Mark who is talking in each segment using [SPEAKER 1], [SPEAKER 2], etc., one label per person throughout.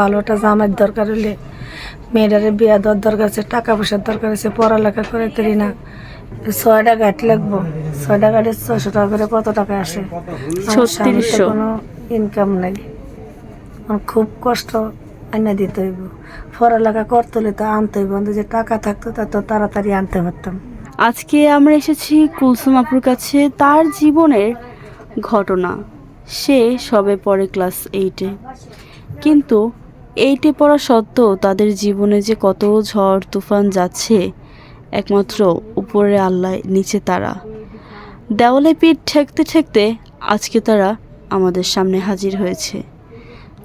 [SPEAKER 1] ভালোটা জামার দরকার হলে মেয়েটারে বিয়া দেওয়ার দরকার আছে টাকা পয়সার দরকার আছে পড়ালেখা করে তৈরি না। ছয়টা গাঠ লাগবো। ছয়টা গাড়ি ছয়শো টাকা করে কত টাকা আসে? আমার স্বামীর তো
[SPEAKER 2] 3600
[SPEAKER 1] কোনো ইনকাম নাই। খুব কষ্ট আইনা দিতে হইব। পড়ালেখা করতে হলে তো আনতে হইব যে টাকা থাকতো তা তো তাড়াতাড়ি আনতে পারতাম।
[SPEAKER 2] আজকে আমরা এসেছি কুলসুম আপুর কাছে তার জীবনের ঘটনা। সে সবে পড়ে ক্লাস এইটে কিন্তু এইটে পড়া সত্ত্বেও তাদের জীবনে যে কত ঝড় তুফান যাচ্ছে একমাত্র উপরে আল্লাহ নিচে তারা। দেওয়ালে পিঠ ঠেকতে ঠেকতে আজকে তারা আমাদের সামনে হাজির হয়েছে।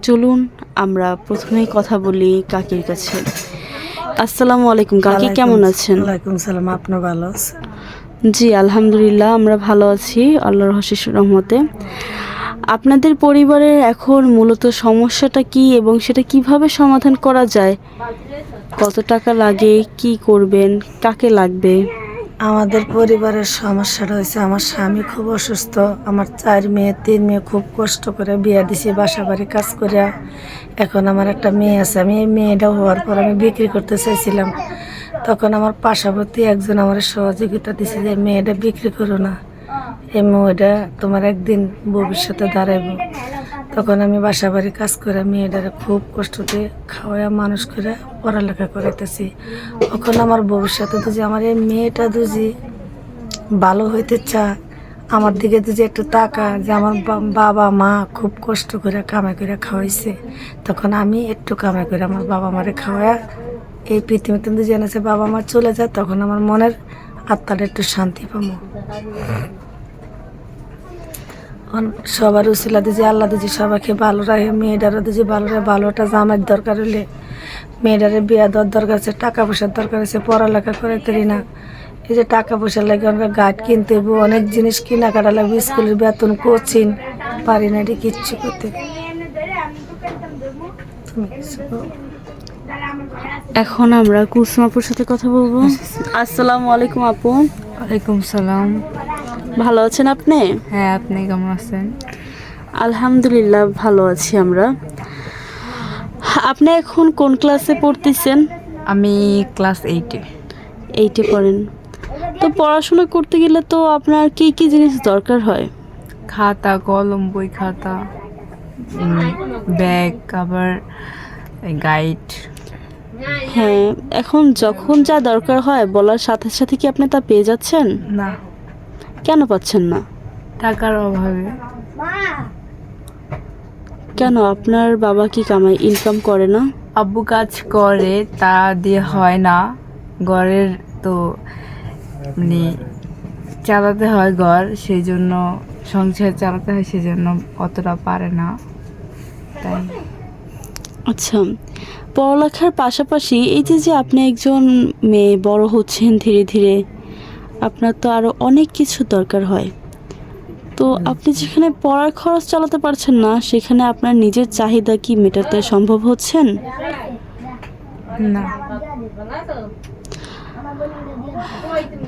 [SPEAKER 2] চলুন আমরা প্রথমেই কথা বলি কাকির কাছে। আসসালামু আলাইকুম কাকি কেমন আছেন?
[SPEAKER 1] ওয়ালাইকুম সালাম আপনি ভালো আছেন?
[SPEAKER 2] জি আলহামদুলিল্লাহ আমরা ভালো আছি আল্লাহর হশিস রহমতে। আপনাদের পরিবারের এখন মূলত সমস্যাটা কি এবং সেটা কীভাবে সমাধান করা যায়? কত টাকা লাগে? কি করবেন? কাকে লাগবে?
[SPEAKER 1] আমাদের পরিবারের সমস্যাটা হয়েছে আমার স্বামী খুব অসুস্থ। আমার চার মেয়ে, তিন মেয়ে খুব কষ্ট করে বিয়া দিছি বাসা বাড়ি কাজ করে এখন আমার একটা মেয়ে আছে। আমি এই মেয়েটা হওয়ার পর আমি বিক্রি করতে চাইছিলাম। তখন আমার পাশাপাশি একজন আমার সহযোগিতা দিছে যে, মেয়েটা বিক্রি করো না। এই মেয়েটা তোমার একদিন ভবিষ্যতে দাঁড়াইব। তখন আমি বাসা বাড়ি কাজ করে মেয়েটারে খুব কষ্টতে খাওয়া মানুষ করে পড়ালেখা করাইতেছি। তখন আমার ভবিষ্যতে দুজি আমার এই মেয়েটা দুজি ভালো হইতে চা আমার দিকে দুজি একটু টাকা যে আমার বাবা মা খুব কষ্ট করে কামাই করে খাওয়াইছে, তখন আমি একটু কামাই করে আমার বাবা মারে খাওয়া এই পৃথিবীতে দুজি এনেছে বাবা মা চলে যায়, তখন আমার মনের আত্মাটা একটু শান্তি পাবো সবার উচিলা দিজি আল্লাহ দিজি সবাইকে ভালো রাখে, মেয়েটারও দিজি ভালো রাখে ভালোটা জামার দরকার হলে মেয়েটারে বিয়া দেওয়ার দরকার আছে, টাকা পয়সার দরকার আছে, পড়ালেখা করে তৈরি না এই যে টাকা পয়সা লাগে অনেক গাছ কিনতে হইব, অনেক জিনিস কেনাকাটা লাগবে, স্কুলের বেতন কোচিং পারি না এটি কিচ্ছু করতে তুমি?
[SPEAKER 2] এখন আমরা কুলসুম আপুর সাথে কথা বলব। আসসালামু আলাইকুম আপু।
[SPEAKER 3] ওয়ালাইকুম সালাম।
[SPEAKER 2] ভালো আছেন আপনি?
[SPEAKER 3] হ্যাঁ আপনি কেমন আছেন?
[SPEAKER 2] আলহামদুলিল্লাহ ভালো আছি আমরা। আপনি এখন কোন ক্লাসে পড়তেছেন?
[SPEAKER 3] আমি ক্লাস এইটে
[SPEAKER 2] এইটে পড়েন। তো পড়াশোনা করতে গেলে তো আপনার কি কি জিনিস দরকার হয়?
[SPEAKER 3] খাতা কলম বই খাতা ব্যাগ আবার গাইড
[SPEAKER 2] হ্যাঁ এখন যখন যা দরকার হয় বলার সাথে সাথে কি আপনি তা পেয়ে যাচ্ছেন?
[SPEAKER 3] না।
[SPEAKER 2] কেন পাচ্ছেন না?
[SPEAKER 3] টাকার অভাবে।
[SPEAKER 2] কেন আপনার বাবা কি কামাই ইনকাম করে না?
[SPEAKER 3] আব্বু কাজ করে তা দিয়ে হয় না। ঘরের তো মানে চালাতে হয় ঘর সেই জন্য সংসার চালাতে হয় সেই জন্য অতটা পারে না। তাই।
[SPEAKER 2] আচ্ছা পড়ালেখার পাশাপাশি এই যে যে আপনি একজন মেয়ে বড় হচ্ছেন ধীরে ধীরে আপনার তো আরও অনেক কিছু দরকার হয়। তো আপনি যেখানে পড়ার খরচ চালাতে পারছেন না সেখানে আপনার নিজের চাহিদা কি মেটাতে সম্ভব হচ্ছেন?
[SPEAKER 3] না।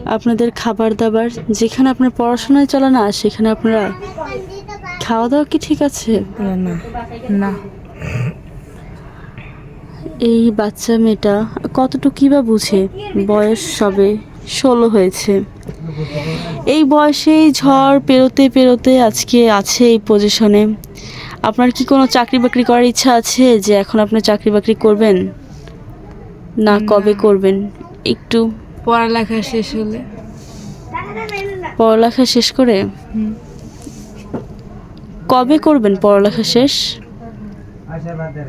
[SPEAKER 2] আপনাদের খাবার দাবার যেখানে আপনার পড়াশোনায় চলে না সেখানে আপনারা খাওয়া দাওয়া কি ঠিক আছে?
[SPEAKER 1] না
[SPEAKER 3] না।
[SPEAKER 2] এই বাচ্চা মেয়েটা কতটুকু বা বুঝে? বয়স সবে ষোলো হয়েছে। এই বয়সেই ঝড় পেরোতে পেরোতে আজকে আছে এই পজিশনে আপনার কি কোনো চাকরি বাকরি করার ইচ্ছা আছে যে এখন আপনি চাকরি বাকরি করবেন? না কবে করবেন? একটু
[SPEAKER 3] পড়ালেখা শেষ হলে।
[SPEAKER 2] পড়ালেখা শেষ করে? কবে করবেন পড়ালেখা শেষ?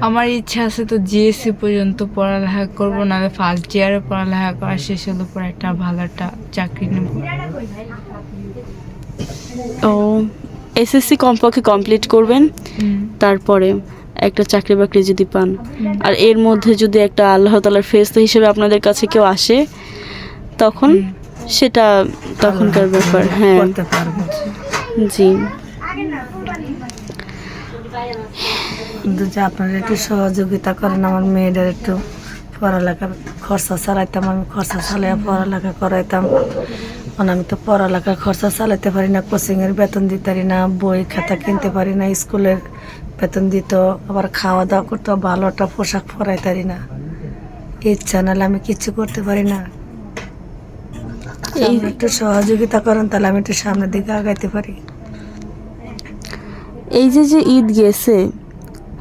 [SPEAKER 3] আমার ইচ্ছা আছে তো জিএসসি পর্যন্ত পড়ালেখা করব নাহলে ফার্স্ট ইয়ারে পড়ালেখা করা শেষ হলে পরে একটা ভালো একটা চাকরি নেব।
[SPEAKER 2] ও এসএসসি কমপক্ষে কমপ্লিট করবেন তারপরে একটা চাকরি বাকরি যদি পান। আর এর মধ্যে যদি একটা আল্লাহ তালার ফেরস্তা হিসেবে আপনাদের কাছে কেউ আসে তখন সেটা তখনকার ব্যাপার হ্যাঁ। জি।
[SPEAKER 1] কিন্তু যে আপনারা একটু সহযোগিতা করেন, আমার মেয়েদের একটু পড়ালেখার খরচা চালাইতাম, আমি খরচা চালাই পড়ালেখা করাইতাম। এখন আমি তো পড়ালেখার খরচা চালাইতে পারি না কোচিংয়ের বেতন দিতে পারি না, বই খাতা কিনতে পারি না, স্কুলের বেতন দিত, আবার খাওয়া দাওয়া করতো, ভালো একটা পোশাক পরাই তারি না। ইচ্ছা নাহলে আমি কিছু করতে পারি না।
[SPEAKER 2] এই
[SPEAKER 1] একটু সহযোগিতা করেন, তাহলে আমি একটু সামনের দিকে আগাইতে পারি।
[SPEAKER 2] এই যে যে ঈদ গেছে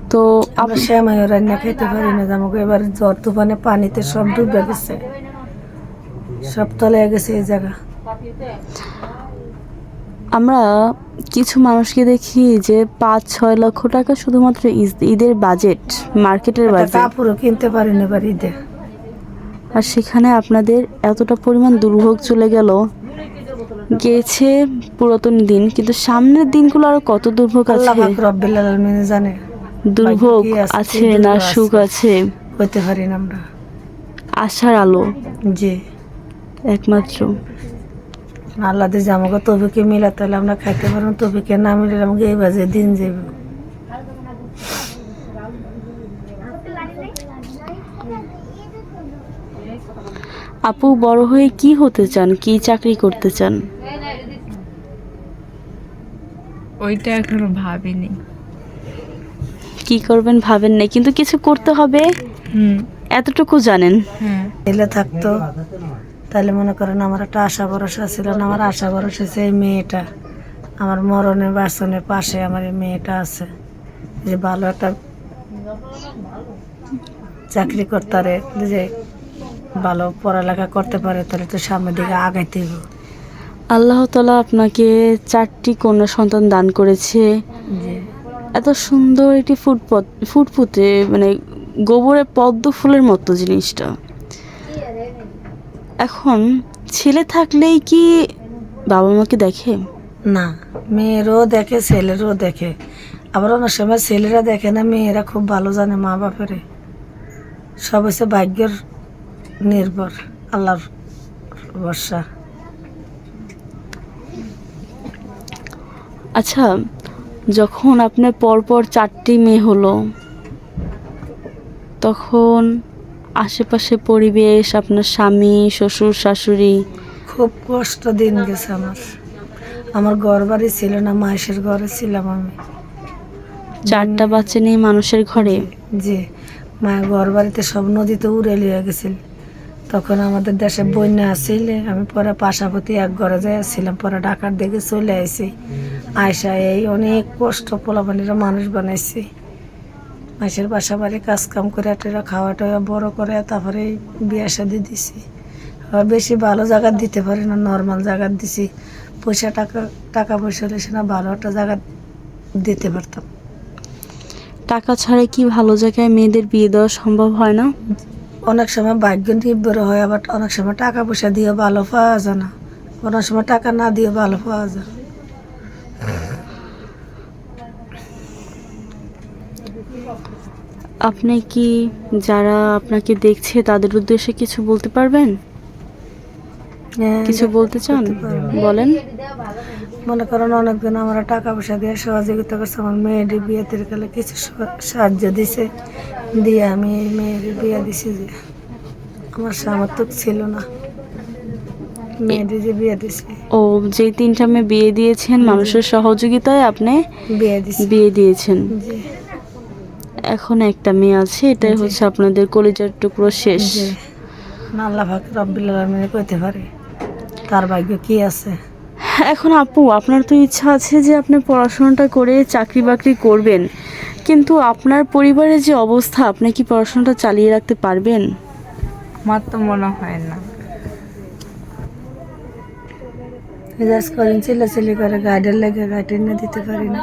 [SPEAKER 2] তো
[SPEAKER 1] আমরা শ্যামাই রান্না খেতে পারি না আমাকে এবার জ্বর তুফানে পানিতে সব ডুবে গেছে। সব তলে গেছে এই জায়গা।
[SPEAKER 2] আমরা কিছু মানুষকে দেখি যে পাঁচ ছয় লক্ষ টাকা শুধুমাত্র ঈদ- ঈদের বাজেট মার্কেটের বাজেট
[SPEAKER 1] কাপড়ও কিনতে পারি না এবার ঈদে।
[SPEAKER 2] আর সেখানে আপনাদের এতটা পরিমাণ দুর্ভোগ চলে গেল। গেছে পুরাতন দিন কিন্তু সামনের দিনগুলো আরও কত দুর্ভোগ
[SPEAKER 1] আল্লাহ
[SPEAKER 2] আছে।
[SPEAKER 1] রব্বিল আলামিন জানে।
[SPEAKER 2] দুর্ভোগ
[SPEAKER 1] আছে,
[SPEAKER 2] না সুখ আছে।
[SPEAKER 1] হইতে পারি না আমরা।
[SPEAKER 2] আশার আলো।
[SPEAKER 1] জি।
[SPEAKER 2] একমাত্র।
[SPEAKER 1] আল্লাহ দিয়ে আমাকে তবিকে মিলা তাহলে আমরা খাইতে পারব তবিকে না মিলে আমাকে এই বাজে দিন যাবে
[SPEAKER 2] আপু বড় হয়ে কি হতে চান? কি চাকরি করতে চান?
[SPEAKER 3] ওইটা এখনও ভাবিনি।
[SPEAKER 2] কি করবেন ভাবেন না কিন্তু কিছু করতে হবে।
[SPEAKER 3] হুম।
[SPEAKER 2] এতটুকু জানেন।
[SPEAKER 3] হ্যাঁ
[SPEAKER 1] ছেলে থাকতো। তাহলে মনে করেন আমার একটা আশা ভরসা ছিল না আমার আশা ভরসা হচ্ছে এই মেয়েটা। আমার মরণের বাসনের পাশে আমার এই মেয়েটা আছে। যে ভালো একটা চাকরি করতারে যে ভালো পড়ালেখা করতে পারে তাহলে তো সামনের দিকে আগাইতে হবে
[SPEAKER 2] আল্লাহ তালা আপনাকে চারটি কন্যা সন্তান দান করেছে।
[SPEAKER 1] যে
[SPEAKER 2] এত সুন্দর একটি ফুটপথ ফুটফুটে মানে গোবরে পদ্ম ফুলের মতো জিনিসটা। এখন ছেলে থাকলেই কি বাবা মাকে দেখে?
[SPEAKER 1] না মেয়েরও দেখে ছেলেরও দেখে। আবার অনেক সময় ছেলেরা দেখে না মেয়েরা খুব ভালো জানে মা বাপের। সব হচ্ছে ভাগ্যের নির্ভর আল্লাহর ভরসা।
[SPEAKER 2] আচ্ছা যখন আপনার পরপর চারটি মেয়ে হলো তখন আশেপাশে পরিবেশ আপনার স্বামী শ্বশুর শাশুড়ি।
[SPEAKER 1] খুব কষ্ট দিন গেছে আমার। আমার ঘর বাড়ি ছিল না মাসের ঘরে ছিলাম আমি।
[SPEAKER 2] চারটা বাচ্চা নিয়ে মানুষের ঘরে?
[SPEAKER 1] যে মায়ের ঘর বাড়িতে সব নদীতে উড়ে লিয়ে গেছিল। তখন আমাদের দেশে বন্যা আসছিলে আমি পরে পাশাপাশি এক ঘরে যাইছিলাম পরে ঢাকার দিকে চলে আইছি। আয়সা এই অনেক কষ্ট পোলাপানিরা মানুষ বানাইছি। মাসের বাসা বাড়ি কাজ কাম করে টেরা খাওয়া টাওয়া বড় করে তারপরে বিয়া শাদি দিছি। আর বেশি ভালো জায়গা দিতে পারি না নর্মাল জায়গা দিছি। পয়সা টাকা টাকা পয়সা হলে না ভালো একটা জায়গা দিতে পারতাম।
[SPEAKER 2] টাকা ছাড়া কি ভালো জায়গায় মেয়েদের বিয়ে দেওয়া সম্ভব হয় না?
[SPEAKER 1] অনেক সময় ভাগ্য নির্ভর হয় আবার অনেক সময় টাকা পয়সা দিয়ে ভালো পাওয়া যায় না। অনেক সময় টাকা না দিয়ে ভালো পাওয়া যায়।
[SPEAKER 2] আপনি কি যারা আপনাকে দেখছে তাদের উদ্দেশ্যে কিছু বলতে পারবেন?
[SPEAKER 1] হ্যাঁ,
[SPEAKER 2] কিছু বলতে চান? বলেন।
[SPEAKER 1] মনে করেন অনেকজন আমরা টাকা পয়সা দিয়ে সহযোগিতা করছে আমার মেয়ের বিয়েতে গেলে কিছু সাহায্য দিছে দিয়ে আমি এই মেয়ের বিয়ে দিছি যে আমার সামর্থ্য ছিল না। মেয়ের যে বিয়ে দিছি।
[SPEAKER 2] ও যে তিনটা মেয়ে বিয়ে দিয়েছেন মানুষের সহযোগিতায় আপনি
[SPEAKER 1] বিয়ে দিছি।
[SPEAKER 2] বিয়ে দিয়েছেন। এখন একটা মেয়ে আছে এটাই হচ্ছে আপনাদের কলিজার টুকরো শেষ।
[SPEAKER 1] আল্লাহ পাক রব্বিল আলামিন কইতে পারে তার ভাগ্য কি আছে?
[SPEAKER 2] এখন আপু আপনার তো ইচ্ছা আছে যে আপনি পড়াশোনাটা করে চাকরি বাকরি করবেন কিন্তু আপনার পরিবারের যে অবস্থা আপনি কি পড়াশোনাটা চালিয়ে রাখতে পারবেন?
[SPEAKER 3] আমার তো মনে হয় না।
[SPEAKER 1] মেজাজ করেন চিল্লাচিল্লি করে গাইডের লেগে গাইড এনে দিতে পারি না।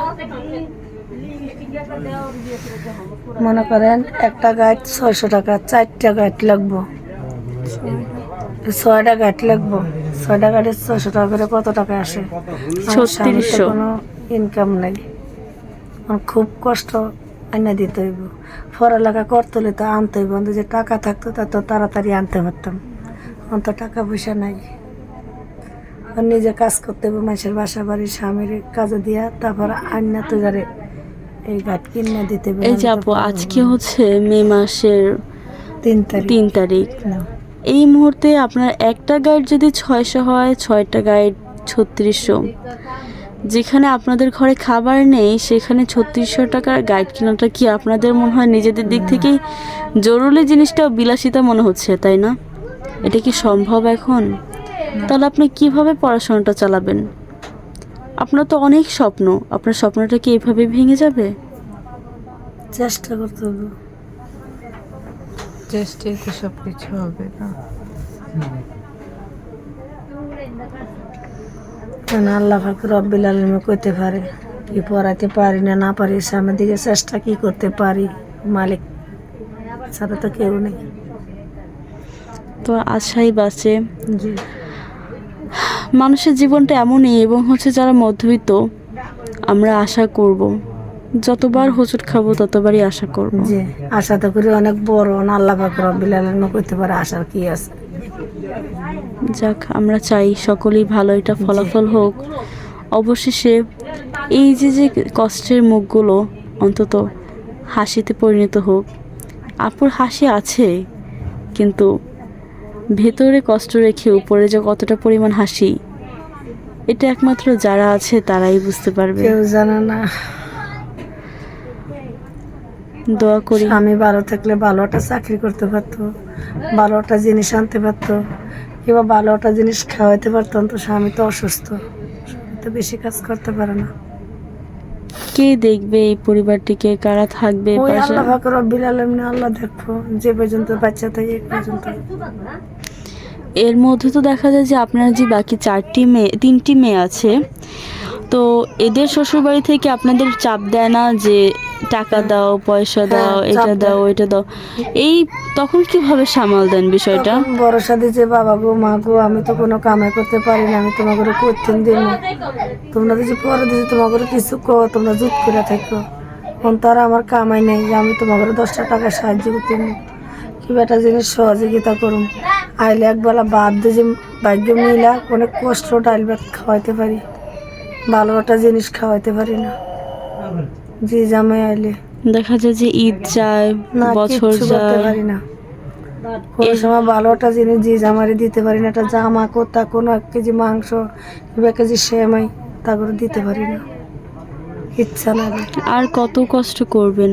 [SPEAKER 1] মনে করেন একটা গাইড ছয়শো টাকা চারটা গাইড লাগবো। ছয়টা গাইড লাগবো। ছয়টা গাইডের ছয়শো টাকা করে কত টাকা আসে? আমার তো
[SPEAKER 2] 3600
[SPEAKER 1] কোনো ইনকাম নাই খুব কষ্ট এনে দিতে হইব। পড়ালেখা করতে হলে তো আনতে হইব। যে টাকা থাকতো তা তো তাড়াতাড়ি আনতে পারতাম। অন্ত টাকা পয়সা নাই। নিজে কাজ করতে হবে মানুষের বাসা বাড়ি স্বামীর কাজে দিয়া তারপর আন্না তো যারে এই গাছ কিনে দিতে হবে
[SPEAKER 2] এই যে আপু আজকে হচ্ছে মে মাসের
[SPEAKER 1] তিন তারিখ।
[SPEAKER 2] তিন তারিখ। এই মুহূর্তে আপনার একটা গাইড যদি ছয়শো হয় ছয়টা গাইড ছত্রিশশো। যেখানে আপনাদের ঘরে খাবার নেই সেখানে ছত্রিশশো টাকার গাইড কেনাটা কি আপনাদের মনে হয় নিজেদের দিক থেকেই জরুরি জিনিসটাও বিলাসিতা মনে হচ্ছে তাই না? এটা কি সম্ভব এখন? তাহলে আপনি কীভাবে পড়াশোনাটা চালাবেন? আপনার তো অনেক স্বপ্ন। আপনার স্বপ্নটা কি এইভাবে ভেঙে যাবে?
[SPEAKER 1] চেষ্টা করতে হবে।
[SPEAKER 3] চেষ্টায় তো সব কিছু হবে না?
[SPEAKER 1] কেন আল্লাহ ফাকর রব্বিল আলমে করতে পারে কি পড়াতে পারি না না পারি সামনের দিকে চেষ্টা কি করতে পারি? মালিক ছাড়া তো কেউ নেই।
[SPEAKER 2] তো আশাই বাঁচে।
[SPEAKER 1] জি।
[SPEAKER 2] মানুষের জীবনটা এমনই এবং হচ্ছে যারা মধ্যবিত্ত আমরা আশা করব। যতবার হোঁচট খাব ততবারই আশা করব।
[SPEAKER 1] জি আশা তো করি অনেক বড় না আল্লাহ ফাকর রব্বিল আলমে করতে পারে আশার কি আছে।
[SPEAKER 2] যাক আমরা চাই সকলেই ভালো এটা ফলাফল হোক। অবশেষে এই যে যে কষ্টের মুখগুলো অন্তত হাসিতে পরিণত হোক আপুর হাসি আছে কিন্তু ভেতরে কষ্ট রেখে উপরে যে কতটা পরিমাণ হাসি এটা একমাত্র যারা আছে তারাই বুঝতে পারবে।
[SPEAKER 1] কেউ জানে না।
[SPEAKER 2] দোয়া করি।
[SPEAKER 1] আমি ভালো থাকলে ভালো একটা চাকরি করতে পারতো ভালো একটা জিনিস আনতে পারতো কিংবা ভালো একটা জিনিস খাওয়াইতে পারতো তো স্বামী তো অসুস্থ তো বেশি কাজ করতে পারে না।
[SPEAKER 2] কে দেখবে এই পরিবারটিকে? কারা থাকবে
[SPEAKER 1] আল্লাহ ফাকর রব্বিল আলমিন আল্লাহ দেখব যে পর্যন্ত বাচ্চা থাকে এই পর্যন্ত।
[SPEAKER 2] এর মধ্যে তো দেখা যায় যে আপনার যে বাকি চারটি মেয়ে তিনটি মেয়ে আছে তো এদের শ্বশুরবাড়ি থেকে আপনাদের চাপ দেয় না যে টাকা দাও পয়সা দাও
[SPEAKER 1] হ্যাঁ,
[SPEAKER 2] এটা দাও ওইটা দাও। এই তখন কীভাবে সামাল দেন বিষয়টা?
[SPEAKER 1] সাথে যে বাবা গো মা গো আমি তো কোনো কামাই করতে পারি না আমি তোমাকে করতে না তোমরা যদি পরে দিছি তোমাকে কিছু কো তোমরা জুত করে থাকো। এখন তো আর আমার কামাই নেই যে আমি তোমাকে দশটা টাকা সাহায্য করতে পারব। কি একটা জিনিস সহযোগিতা করুন। আইলে একবেলা বাদ দিয়ে যে ভাগ্য মিলা অনেক কষ্ট ডাইল ভাত খাওয়াইতে পারি। ভালো একটা জিনিস খাওয়াইতে পারি না। জি জামাই আইলে
[SPEAKER 2] দেখা যায় যে ঈদ যায়
[SPEAKER 1] না
[SPEAKER 2] বছর যায়
[SPEAKER 1] পারি না। কোনো সময় ভালো একটা জিনিস জি জামারে দিতে পারি না একটা জামা কোথা কোনো এক কেজি মাংস এক কেজি সেমাই তা করে দিতে পারি না। ইচ্ছা লাগে
[SPEAKER 2] আর কত কষ্ট করবেন?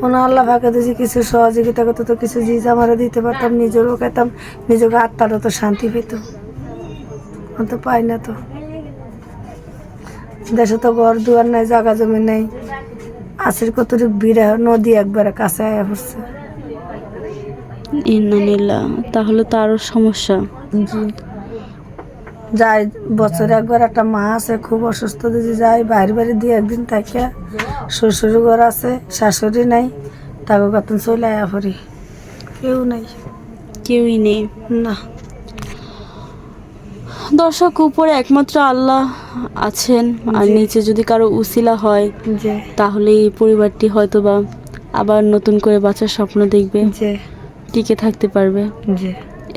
[SPEAKER 1] কোনো আল্লাহ ফাঁকে যদি কিছু সহযোগিতা করতো তো কিছু জি জামারে দিতে পারতাম নিজেরও খেতাম নিজেকে আত্মারও তো শান্তি পেত। তো পাই না তো। দেশে তো ঘর দুয়ার নাই জায়গা জমি নেই আসির কত বিড়া নদী একবারে কাছে আয়া পড়ছে।
[SPEAKER 2] ইন্নানিল্লা তাহলে তো আরও সমস্যা।
[SPEAKER 1] যাই বছরে একবার একটা মা আছে খুব অসুস্থ যদি যাই বাইরে বাড়ি দিয়ে একদিন থাকে শ্বশুর ঘর আছে শাশুড়ি নাই তাকে কত চলে আয়া পড়ি। কেউ নাই।
[SPEAKER 2] কেউই নেই।
[SPEAKER 1] না।
[SPEAKER 2] দর্শক উপরে একমাত্র আল্লাহ আছেন আর নিচে যদি কারও উসিলা হয় তাহলে এই পরিবারটি হয়তো বা আবার নতুন করে বাঁচার স্বপ্ন দেখবে টিকে থাকতে পারবে।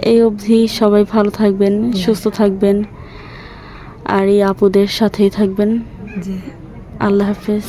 [SPEAKER 2] এই অবধি সবাই ভালো থাকবেন সুস্থ থাকবেন আর এই আপুদের সাথেই থাকবেন। আল্লাহ হাফেজ।